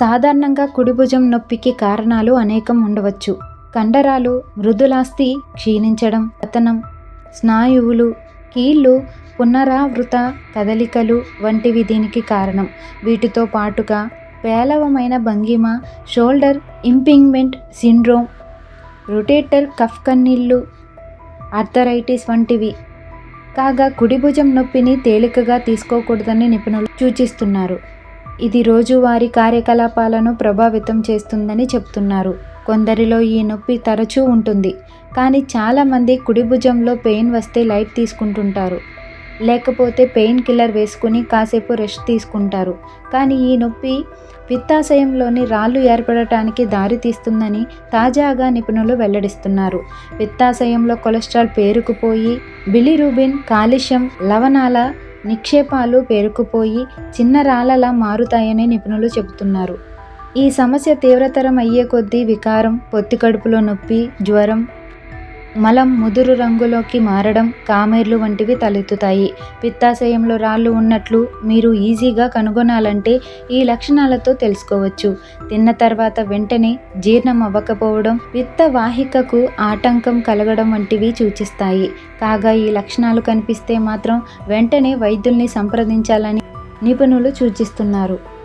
సాధారణంగా కుడిభుజం నొప్పికి కారణాలు అనేకం ఉండవచ్చు. కండరాలు మృదులాస్థి క్షీణించడం పతనం స్నాయువులు కీళ్ళు పునరావృత కదలికలు వంటివి దీనికి కారణం. వీటితో పాటుగా పేలవమైన భంగిమ shoulder impingement syndrome rotator cuff కన్నీళ్ళు ఆర్థరైటిస్ వంటివి. కాగా కుడిభుజం నొప్పిని తేలికగా తీసుకోకూడదని నిపుణులు సూచిస్తున్నారు. ఇది రోజువారీ కార్యకలాపాలను ప్రభావితం చేస్తుందని చెప్తున్నారు. కొందరిలో ఈ నొప్పి తరచూ ఉంటుంది. కానీ చాలామంది కుడి భుజంలో పెయిన్ వస్తే లైట్ తీసుకుంటుంటారు. లేకపోతే పెయిన్ కిల్లర్ వేసుకుని కాసేపు రెస్ట్ తీసుకుంటారు. కానీ ఈ నొప్పి విత్తాశయంలోని రాళ్ళు ఏర్పడటానికి దారి తీస్తుందని తాజాగా నిపుణులు వెల్లడిస్తున్నారు. విత్తాశయంలో కొలెస్ట్రాల్ పేరుకుపోయి బిలిరూబిన్ కాలుష్యం లవణాల నిక్షేపాలు పేరుకుపోయి చిన్న రాళ్ళలా మారుతాయని నిపుణులు చెబుతున్నారు. ఈ సమస్య తీవ్రతరం అయ్యే కొద్దీ వికారం పొత్తి కడుపులో నొప్పి జ్వరం మలం ముదురు రంగులోకి మారడం కామెర్లు వంటివి తలెత్తుతాయి. పిత్తాశయంలో రాళ్ళు ఉన్నట్లు మీరు ఈజీగా కనుగొనాలంటే ఈ లక్షణాలతో తెలుసుకోవచ్చు. తిన్న తర్వాత వెంటనే జీర్ణం అవ్వకపోవడం పిత్త వాహికకు ఆటంకం కలగడం వంటివి సూచిస్తాయి. కాగా ఈ లక్షణాలు కనిపిస్తే మాత్రం వెంటనే వైద్యుల్ని సంప్రదించాలని నిపుణులు సూచిస్తున్నారు.